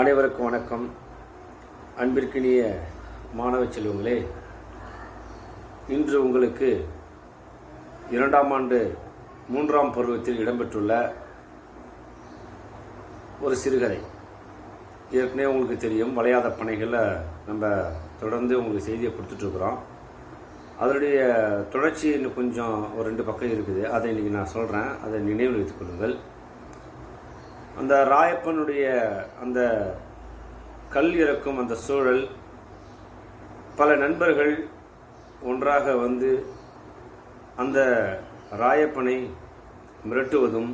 அனைவருக்கும் வணக்கம். அன்பிற்கினிய மாணவ செல்வங்களே இன்று உங்களுக்கு இரண்டாம் ஆண்டு மூன்றாம் பருவத்தில் இடம்பெற்றுள்ள ஒரு சிறுகதை. ஏற்கனவே உங்களுக்கு தெரியும் வளையாத பணிகளை நம்ம தொடர்ந்து உங்களுக்கு செய்தியை கொடுத்துட்ருக்குறோம். அதனுடைய தொடர்ச்சி இன்னும் கொஞ்சம் ஒரு ரெண்டு பக்கம் இருக்குது. அதை இன்றைக்கி நான் சொல்கிறேன் அதை நினைவில் வைத்துக் கொள்ளுங்கள். அந்த ராயப்பனுடைய அந்த கல் இறக்கும் அந்த சூழல் பல நண்பர்கள் ஒன்றாக வந்து அந்த ராயப்பனை மிரட்டுவதும்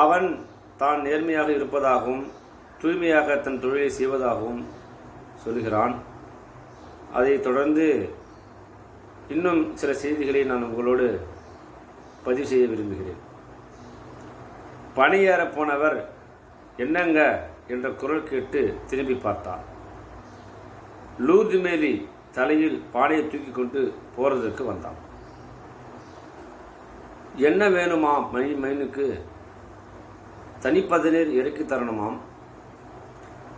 அவன் தான் நேர்மையாக இருப்பதாகவும் தூய்மையாக தன் தொழிலை செய்வதாகவும் சொல்கிறான் அதைத் தொடர்ந்து இன்னும் சில செய்திகளை நான் உங்களோடு பதிவு செய்ய விரும்புகிறேன். பணியேற போனவர் என்னங்க என்ற குரல் கேட்டு திரும்பி பார்த்தார். லூர்து மேலி தலையில் பானையை தூக்கி கொண்டு போகிறதுக்கு வந்தான். என்ன வேணுமாம் மை மைனுக்கு தனிப்பதனீர் இறக்கி தரணுமாம்?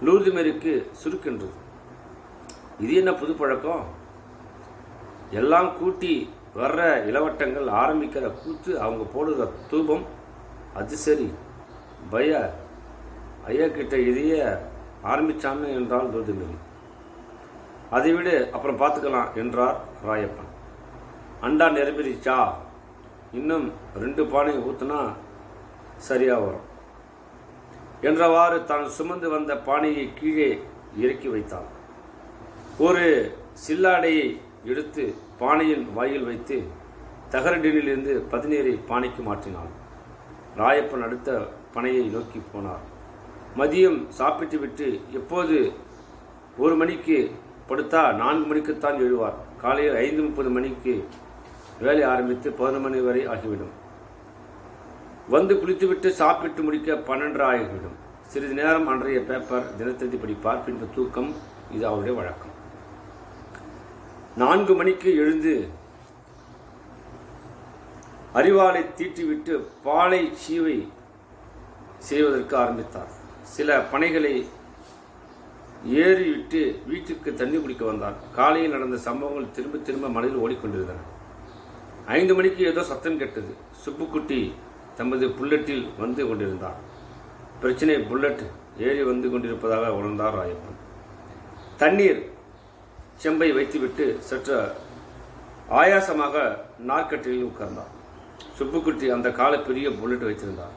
லூர்து மேரிக்கு சுருக்கென்றது இது என்ன புது பழக்கம்? எல்லாம் கூட்டி வர்ற இளவட்டங்கள் ஆரம்பிக்கிற கூத்து அவங்க போடுகிற தூபம் அது சரி. பய ஐயா கிட்ட இதையே ஆரம்பிச்சான்னு என்றால் துர்துமிழி அதை விடு அப்புறம் பார்த்துக்கலாம் என்றார் ராயப்பன். அண்டா நிரம்பிடுச்சா இன்னும் ரெண்டு பானை ஊத்துனா சரியாக வரும். என்றவாறு தான் சுமந்து வந்த பானையை கீழே இறக்கி வைத்தான். ஒரு சில்லாடையை எடுத்து பானையின் வாயில் வைத்து தகரடினிலிருந்து பதினேறை பானைக்கு மாற்றினான். ராயப்பன் அடுத்த பனையை நோக்கி போனார். மதியம் சாப்பிட்டு விட்டு எப்போது ஒரு மணிக்கு படுத்தா நான்கு மணிக்குத்தான் எழுவார். காலையில் ஐந்து முப்பது மணிக்கு வேலை ஆரம்பித்து பதினொரு மணி வரை ஆகிவிடும். வந்து குளித்துவிட்டு சாப்பிட்டு முடிக்க பன்னெண்டு ஆகிவிடும் சிறிது நேரம் அன்றைய பேப்பர் தினத்தந்தி படிப்பார். பின்பு தூக்கம் இது அவருடைய வழக்கம். நான்கு மணிக்கு எழுந்து அறிவாலை தீட்டிவிட்டு பாலை சீவை செய்வதற்கு ஆரம்பித்தார். சில பனைகளை ஏறிவிட்டு வீட்டுக்கு தண்ணி குடிக்க வந்தார். காலையில் நடந்த சம்பவங்கள் திரும்ப திரும்ப மனதில் ஓடிக்கொண்டிருந்தன. ஐந்து மணிக்கு ஏதோ சத்தம் கேட்டது. சுப்புக்குட்டி தமது புல்லட்டில் வந்து கொண்டிருந்தார். பிரச்சனை புல்லட் ஏறி வந்து கொண்டிருப்பதாக உணர்ந்தார் ராயப்பன். தண்ணீர் செம்பை வைத்துவிட்டு சற்று ஆயாசமாக நாற்கட்டில் உட்கார்ந்தார். சுப்புக்குட்டி அந்த கால பெரிய புல்லட் வைத்திருந்தார்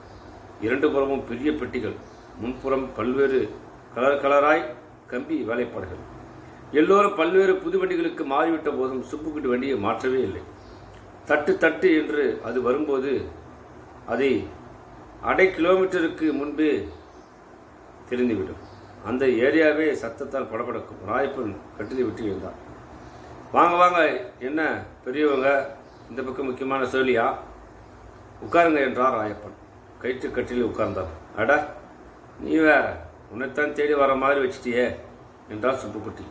இரண்டு புறமும் பெரிய பெட்டிகள் முன்புறம் பல்வேறு கலர் கலராய் கம்பி வேலைப்பாடுகள். எல்லோரும் பல்வேறு புது வண்டிகளுக்கு மாறிவிட்ட போதும் சுப்புக்குட்டி வண்டியை மாற்றவே இல்லை. தட்டு தட்டு என்று அது வரும்போது அதை அடை கிலோமீட்டருக்கு முன்பே தெரிந்துவிடும். அந்த ஏரியாவே சத்தத்தால் படபடக்கும். ராயப்பன் கட்டிலை விட்டு எழுந்தார் வாங்க வாங்க என்ன பெரியவங்க? இந்த பக்கம் முக்கியமான சோழியா உட்காருங்க என்றார் ராயப்பன் கயிற்று கட்டிலில் உட்கார்ந்தார். அட நீ வேற உன்னைத்தான் தேடி வர மாதிரி வச்சிட்டியே என்றார் சுப்புக்குட்டி.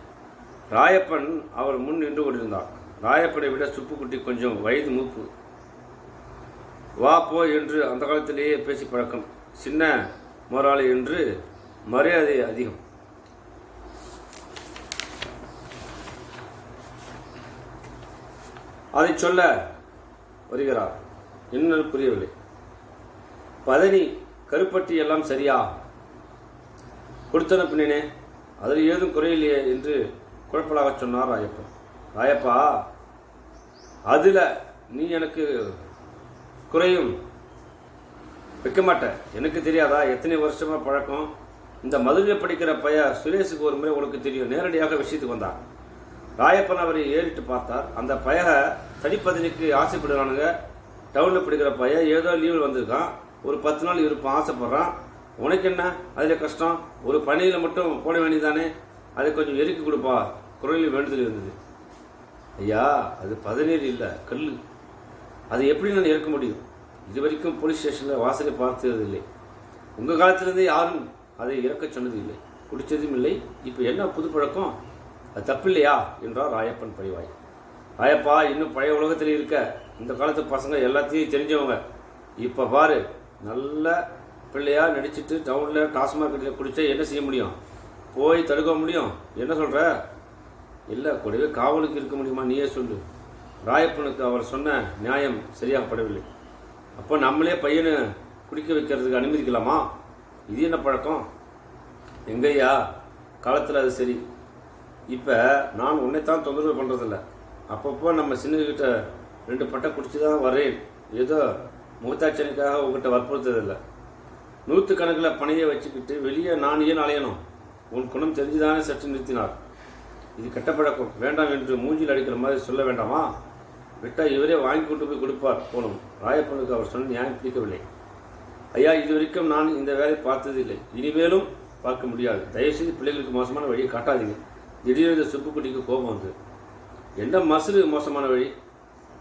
ராயப்பன் அவர் முன் நின்று கொண்டிருந்தார் ராயப்பனை விட சுப்புக்குட்டி கொஞ்சம் வயது மூப்பு. வா போ என்று அந்த காலத்திலேயே பேசி பழக்கம். சின்ன முதலாளி என்று மரியாதை அதிகம். அதை சொல்ல வருகிறார். என்ன புரியவில்லை. பதனி கருப்பட்டி எல்லாம் சரியா? கொடுத்தனுப்பினேனே அதில் ஏதும் குறையில்லையே என்று குழப்பலாக சொன்னார் ராயப்பா ராயப்பா அதில் நீ எனக்கு குறையும். வைக்க மாட்டேன். எனக்கு தெரியாதா? எத்தனை வருஷமாக பழக்கம்? இந்த மதுரையில் படிக்கிற பைய சுரேஷுக்கு ஒரு முறை உனக்கு தெரியும். நேரடியாக விஷயத்துக்கு வந்தான். ராயப்பன் அவரை ஏறிட்டு பார்த்தார். அந்த பையக தனிப்பதனிக்கு ஆசைப்படுறானுங்க டவுனில் படிக்கிற பையன் ஏதோ லீவில் வந்திருக்கான். ஒரு பத்து நாள் இருப்பான் ஆசைப்பட்றான். உனக்கு என்ன? அதில் கஷ்டம். ஒரு பணியில் மட்டும் போட வேண்டியதானே அதை கொஞ்சம் எரிக்கி கொடுப்பா. குரலில் வேண்டுதல் இருந்தது. ஐயா அது பதநீர் இல்லை கல். அது எப்படி நான் இறக்க முடியும்? இது வரைக்கும் போலீஸ் ஸ்டேஷனில் வாசலை பார்த்தது இல்லை உங்கள் காலத்திலேருந்தே யாரும் அதை இறக்க சொன்னது இல்லை குடித்ததும் இல்லை. இப்போ என்ன புது பழக்கம்? அது தப்பில்லையா? என்றார் ராயப்பன் பரிவாய். ராயப்பா இன்னும் பழைய உலகத்தில் இருக்க. இந்த காலத்து பசங்க எல்லாத்தையும் தெரிஞ்சவங்க. இப்போ பாரு நல்ல பிள்ளையாக நடிச்சிட்டு டவுனில் டாஸ்மார்க்கெட்டில் குடிச்சா என்ன செய்ய முடியும்? போய் தடுக்க முடியும். என்ன சொல்கிற இல்லை கூடவே காவலுக்கு இருக்க முடியுமா? நீயே சொல்லு. ராயப்பனுக்கு அவர் சொன்ன நியாயம் சரியாகப்படவில்லை. அப்போ நம்மளே பையனை குடிக்க வைக்கிறதுக்கு அனுமதிக்கலாமா? இது என்ன பழக்கம்? எங்கய்யா காலத்தில் அது சரி. இப்போ நான் உன்னைத்தான் தொந்தரவு பண்ணுறதில்ல அப்பப்போ நம்ம சின்னக்கிட்ட ரெண்டு பட்டை குடிச்சு தான் வரேன். ஏதோ முகத்தாட்சனுக்காக உங்ககிட்ட வற்புறுத்ததில்லை. நூற்றுக்கணக்கில் பணையை வச்சுக்கிட்டு வெளியே நான் ஏன் அலையணும்? உன் குணம் தெரிஞ்சுதானே சற்று நிறுத்தினார். இது கெட்ட பழக்கம். வேண்டாம் என்று மூஞ்சில் அடிக்கிற மாதிரி சொல்ல வேண்டாமா? விட்டால் இவரே வாங்கி கொண்டு போய் கொடுப்பார் போனும் ராயப்பனுக்கு அவர் சொன்ன நியாயம் பிடிக்கவில்லை. ஐயா இதுவரைக்கும் நான் இந்த வேலை பார்த்ததில்லை. இனிமேலும் பார்க்க முடியாது. தயவுசெய்து பிள்ளைகளுக்கு மோசமான வழியை காட்டாதீங்க. திடீரென்று இந்த சுப்புக்குட்டிக்கு கோபம் வந்து எந்த மசுறு மோசமான வழி?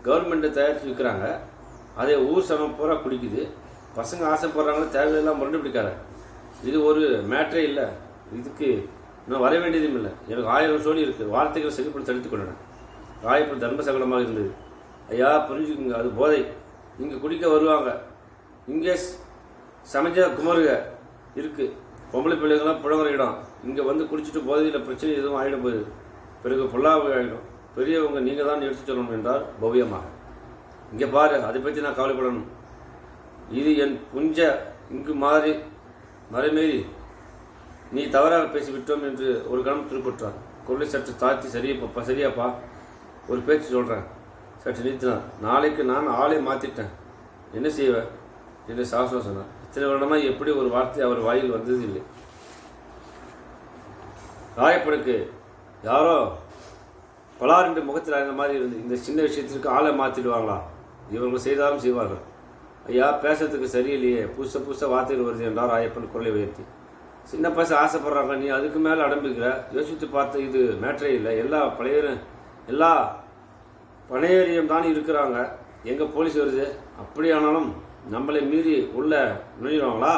கவர்மெண்ட்டை தயாரித்து விற்கிறாங்க அதை ஊர் சமம் பூரா குடிக்குது. பசங்க ஆசைப்படுறாங்களோ தேவையெல்லாம் முரண்டு பிடிக்காத. இது ஒரு மேட்ரே இல்லை. இதுக்கு நான் வர வேண்டியதும் இல்லை. எனக்கு ஆயிரம் சோழி இருக்குது வார்த்தைகளை செழிப்படி தடுத்து கொண்டேன் ராயப்பன் தர்ம சகலமாக இருந்தது. ஐயா புரிஞ்சுக்குங்க. அது போதை. இங்கே குடிக்க வருவாங்க. இங்கே சமைஞ்ச குமருக இருக்குது பொம்பளை பிள்ளைங்களாம் புழங்குற இடம். இங்கே வந்து குடிச்சிட்டு போதையில் பிரச்சனை எதுவும் ஆகிட போகுது. பிறகு பொல்லாவை ஆகிடும் பெரியவங்க நீங்கள் தான் எடுத்து சொல்லணும் என்றார் பவ்யமாக. இங்கே பாரு அதை பற்றி நான் கவலைப்படணும் இது என் புஞ்ச இங்கு மாறி மறைமீறி நீ தவறாக பேசிவிட்டோம் என்று ஒரு கணம் திருப்பற்றார் கொள்ளை சற்று தாழ்த்தி சரியப்பா சரியாப்பா ஒரு பேச்சு சொல்கிறேன் சற்று நிறுத்தினார். நாளைக்கு நான் ஆளை மாற்றிட்டேன் என்ன செய்வேன் என்று சாசனம் சொன்னார். இத்தனை வருடமாக எப்படி ஒரு வார்த்தை அவர் வாயில் வந்தது இல்லை ராயப்பனுக்கு யாரோ பலாரெண்டு முகத்தில் அறிந்த மாதிரி இருந்து இந்த சின்ன விஷயத்திற்கு ஆளை மாற்றிடுவாங்களா இவங்க செய்தாலும் செய்வார்கள். ஐயா பேசுறதுக்கு சரியில்லையே. புதுச புதுசாக வார்த்தைகள் வருது என்றார் ஐயப்பன் குரலை உயர்த்தி. சின்ன பசங்க ஆசைப்படுறாங்க நீ அதுக்கு மேலே அடம்பிக்கிற. யோசித்து பார்த்து இது மேட்ரே இல்லை. எல்லா பழையரும் எல்லா பணையரையும் தான் இருக்கிறாங்க. எங்கே போலீஸ் வருது? அப்படியானாலும் நம்மளை மீறி உள்ள நுழைவாங்களா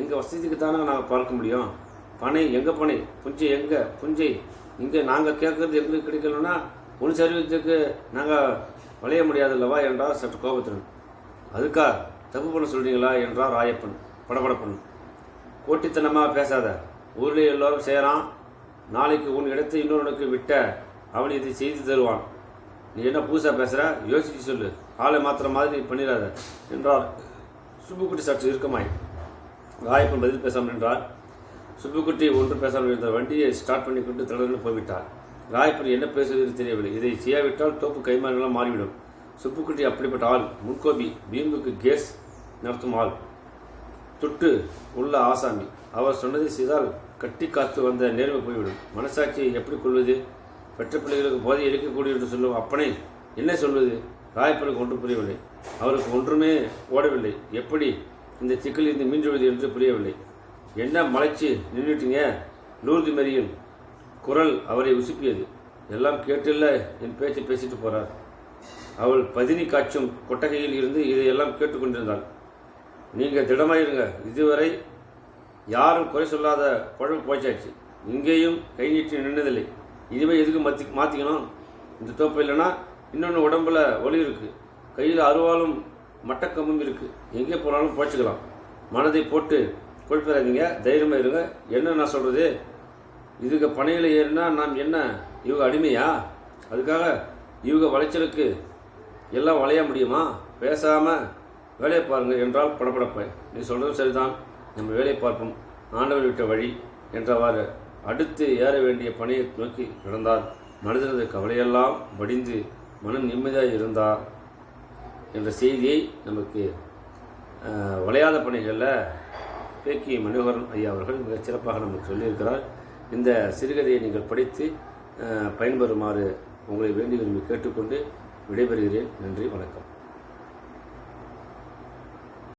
எங்கள் வசதிக்கு தானே நாங்கள் பார்க்க முடியும்? பனை எங்கள் பனை? புஞ்சை எங்கே? புஞ்சை இங்கே நாங்கள் கேட்கறது எங்களுக்கு கிடைக்கலன்னா உன் சர்வீஸுக்கு நாங்கள் வளைய முடியாதுல்லவா என்றார் சற்று கோபத்துடன். அதுக்கா தப்பு பண்ண சொல்றீங்களா என்றார் ராயப்பன் படபடப்பன் கோட்டித்தனமாக பேசாத ஊரில் எல்லோரும் செய்கிறான் நாளைக்கு உன் இடத்தை இன்னொருனுக்கு விட்ட அவன் இதை செய்து தருவான். நீ என்ன புதுசாக பேசுகிற யோசிச்சு சொல்லு. ஆளை மாத்திர மாதிரி பண்ணிடாத என்றார். சுப்புக்குட்டி சற்று இருக்கமாய் ராயப்பன் பதில் பேசாமல் என்றார் சுப்புக்குட்டி ஒன்று பேசாமல் இருந்த வண்டியை ஸ்டார்ட் பண்ணி கொண்டு தொடர்ந்து போய்விட்டார். ராயப்பன் என்ன பேசுவது தெரியவில்லை. இதை செய்யாவிட்டால் தோப்பு கைமாறுகளாக மாறிவிடும். சுப்புக்குட்டி அப்படிப்பட்ட ஆள். முன்கோபி பீம்புக்கு கேஸ் நடத்தும் ஆள். துட்டு உள்ள ஆசாமி. அவர் சொன்னதை செய்தால் கட்டி காத்து வந்த நேர்மை போய்விடும். மனசாட்சியை எப்படி கொள்வது? பெற்ற பிள்ளைகளுக்கு போதை இருக்கக்கூடிய என்று சொல்லும் அப்பனை என்ன சொல்வது? ராயப்பனுக்கு ஒன்று புரியவில்லை. அவருக்கு ஒன்றுமே ஓடவில்லை. எப்படி இந்த சிக்கலில் இருந்து மீண்டுவது என்று புரியவில்லை. என்ன மலைச்சு நின்றுட்டீங்க லூர்து மெரியின் குரல் அவரை உசுப்பியது. எல்லாம் கேட்டில்ல? என் பேச்சு பேசிட்டு போறார். அவள் பதினி காய்ச்சும் கொட்டகையில் இருந்து இதையெல்லாம் கேட்டுக்கொண்டிருந்தாள் நீங்கள் திடமாயிருங்க. இதுவரை யாரும் குறை சொல்லாத குழம்பு போய்ச்சாச்சு இங்கேயும் கை நீட்டி நின்றதில்லை இதுவே எதுக்கு மாற்றி மாற்றிக்கணும் இந்த தோப்பு இல்லைன்னா இன்னொன்று உடம்புல ஒளி இருக்குது கையில் அருவாலும் மட்டக்கம்பும் இருக்குது எங்கே போனாலும் போய்ச்சிக்கலாம் மனதை போட்டு குழப்பிடாதீங்க தைரியமாக இருங்க. என்ன நான் சொல்கிறது இதுக்கு பனையில் ஏறினா நாம் என்ன? இவங்க அடிமையா? அதுக்காக இவங்க வளைச்சலுக்கு எல்லாம் வளைய முடியுமா? பேசாமல் வேலையை பாருங்கள் என்றால் படப்படப்பேன் நீ சொல்கிறதும் சரிதான். நம்ம வேலையை பார்ப்போம். ஆண்டவர் விட்ட வழி என்றவாறு அடுத்து ஏற வேண்டிய பணியை நோக்கி நடந்தார் மனிதனது கவலையெல்லாம் வடிந்து மனம் நிம்மதியாக இருந்தார் என்ற செய்தியை நமக்கு வளையாத பணிகளில் பேக்கி மனோகரன் ஐயா அவர்கள் மிகச் சிறப்பாக நமக்கு சொல்லியிருக்கிறார். இந்த சிறுகதையை நீங்கள் படித்து பயன்பெறுமாறு உங்களை வேண்டி விரும்பி கேட்டுக்கொண்டு விடைபெறுகிறேன். நன்றி வணக்கம்.